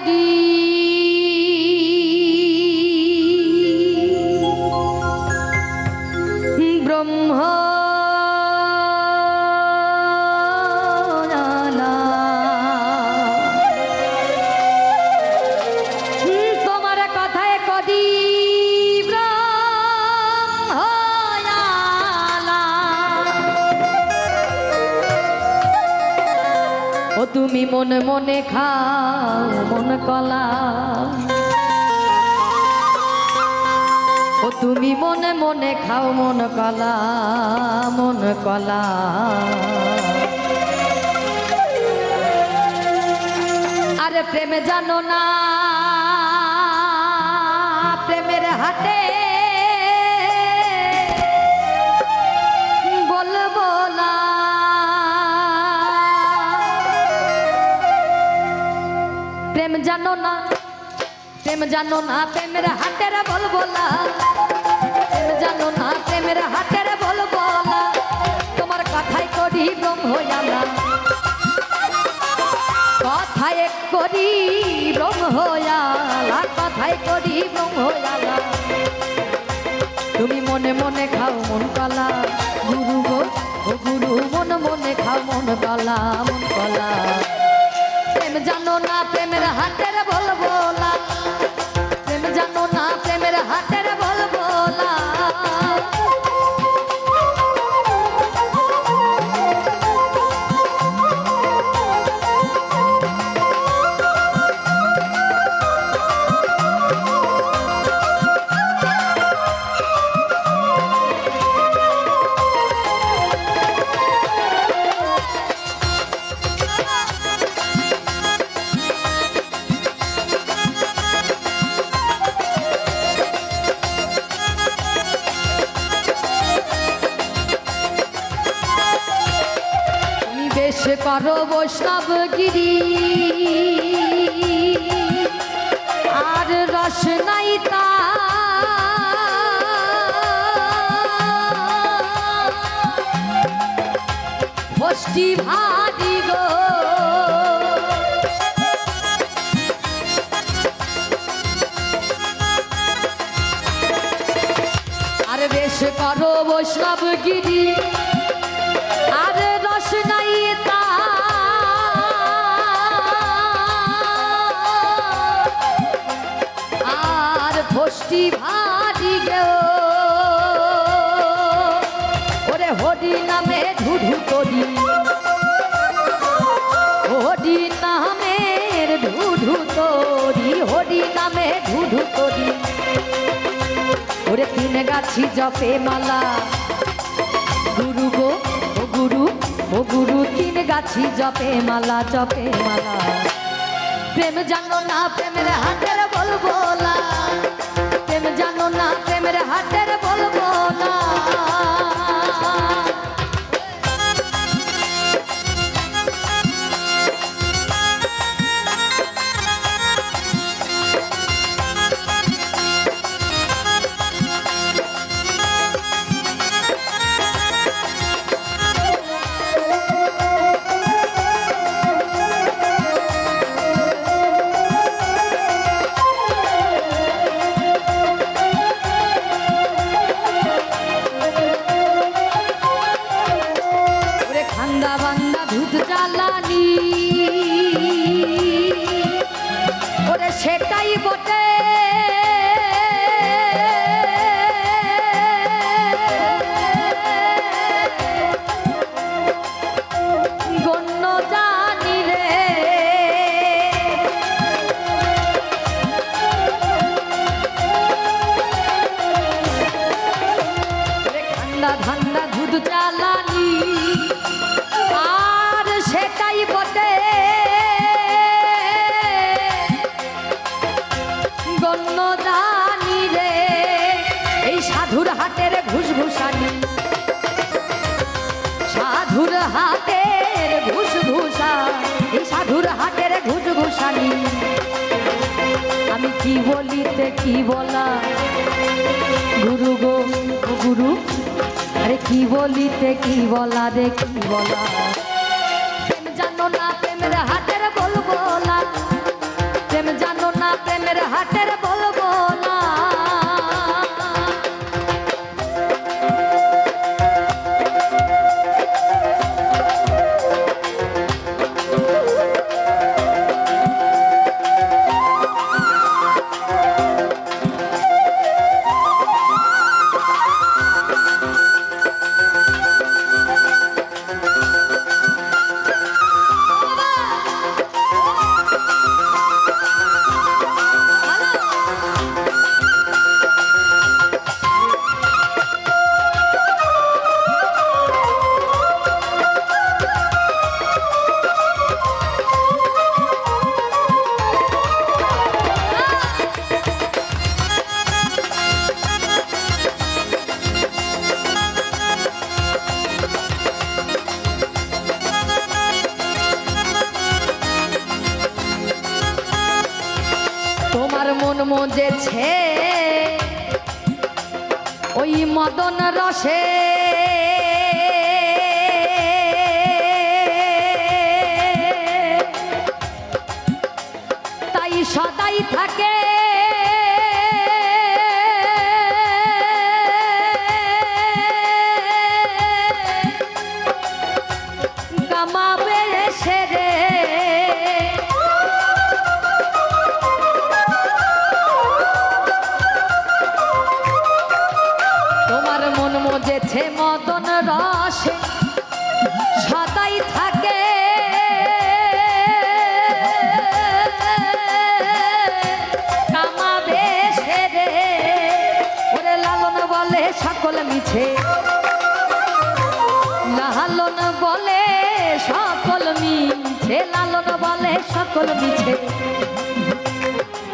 body. তুমি মনে মনে খাও, মন কলা। ও তুমি মনে মনে খাও, মন কলা মন কলা। আরে প্রেমে জানো না, প্রেমের হাটে জানো না। প্রেম জানো না, প্রেমের হাটের বলব না প্রেম জানো না, প্রেমের হাটের বলব না তোমার কথাই করি ব্রহ্ম জানা কথায় করি ব্রহ্ময়ালা কথায় করি ব্রহ্ময়ালা তুমি মনে মনে খাও মন কলা, গুরু গো গুরু মন মনে খাও মন কলা মন কলা। করো বৈষ্ণবগিরি আর রস নাই তা। বষ্টি ভারি গো। আর বেশ করো বৈষ্ণবগিরি। আর হরি নামে ঢুঢু করি। হরি নামের ঢুঢু তরি হরি নামে ঢুঢু তরি ওরে তিন গাছি জপে মালা। গুরু গো, ও গুরু ও গুরু, তিন গাছি জপে মালা জপে মালা। প্রেম জানো না প্রেমের হাতের বলব না প্রেম জানো না প্রেমের হাতের বলব না ঠান্ডা দুধ জ্বালানি আর সেটাই বটে। গণ্য জানি রে, এই সাধুর হাটের ঘুষ সাধুর হাটের ঘুষ এই সাধুর হাটের ঘুষ ঘুষানি আমি কি বলিতে কি বলা? গুরু গো কি বলিতে কি বলা রে কি বলা? মজেছে। ওই মদন রসে। তাই সদাই থাকে সকল লালন বলে সকল মিছে, লালন বলে সকল মিছে।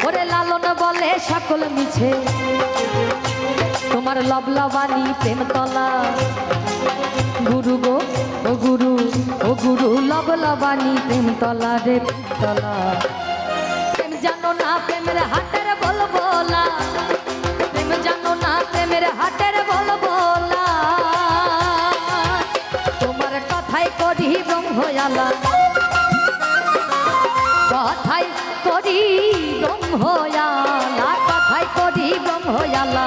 ওরে লালন বলে সকল মিছে। তোমার লবলবানি প্রেমতলা গুরু গো, ও গুরু ও গুরু লবলবানি প্রেমতলা রে তলা। প্রেম জানো না, প্রেমের হাটের বল বলা ব্রহ্ময়ালা কথাই করি ব্রহ্ময়ালা, কথাই করি ব্রহ্ময়ালা।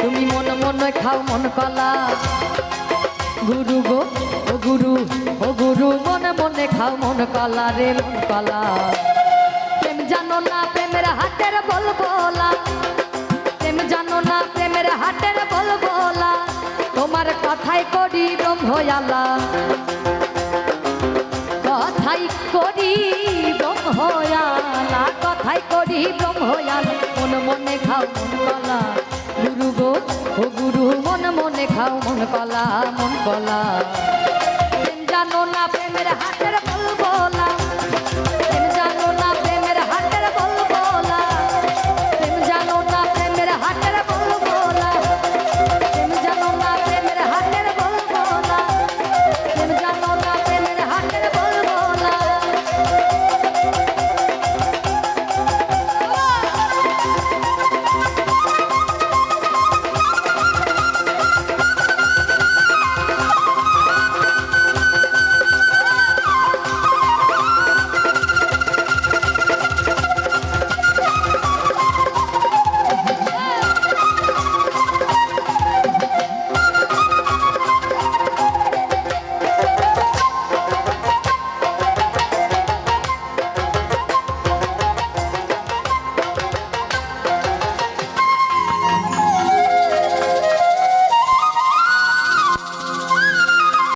তুমি মন মন খাও মন কলা। গুরু গো, ও গুরু ও গুরু, মনে মনে খাও মন কলা রে মন কলা। প্রেম জানো না প্রেমের হাতের বল বলা প্রেম জানো না প্রেমের তোমার কথাই করি ব্রহ্ময়ালা। কথাই করি ব্রহ্ময়ালা, কথাই করি ব্রহ্ময়ালা। মন মনে খাও মন কলা গুরু গো, ও গুরু, মন মনে খাও মন কলা মন কলা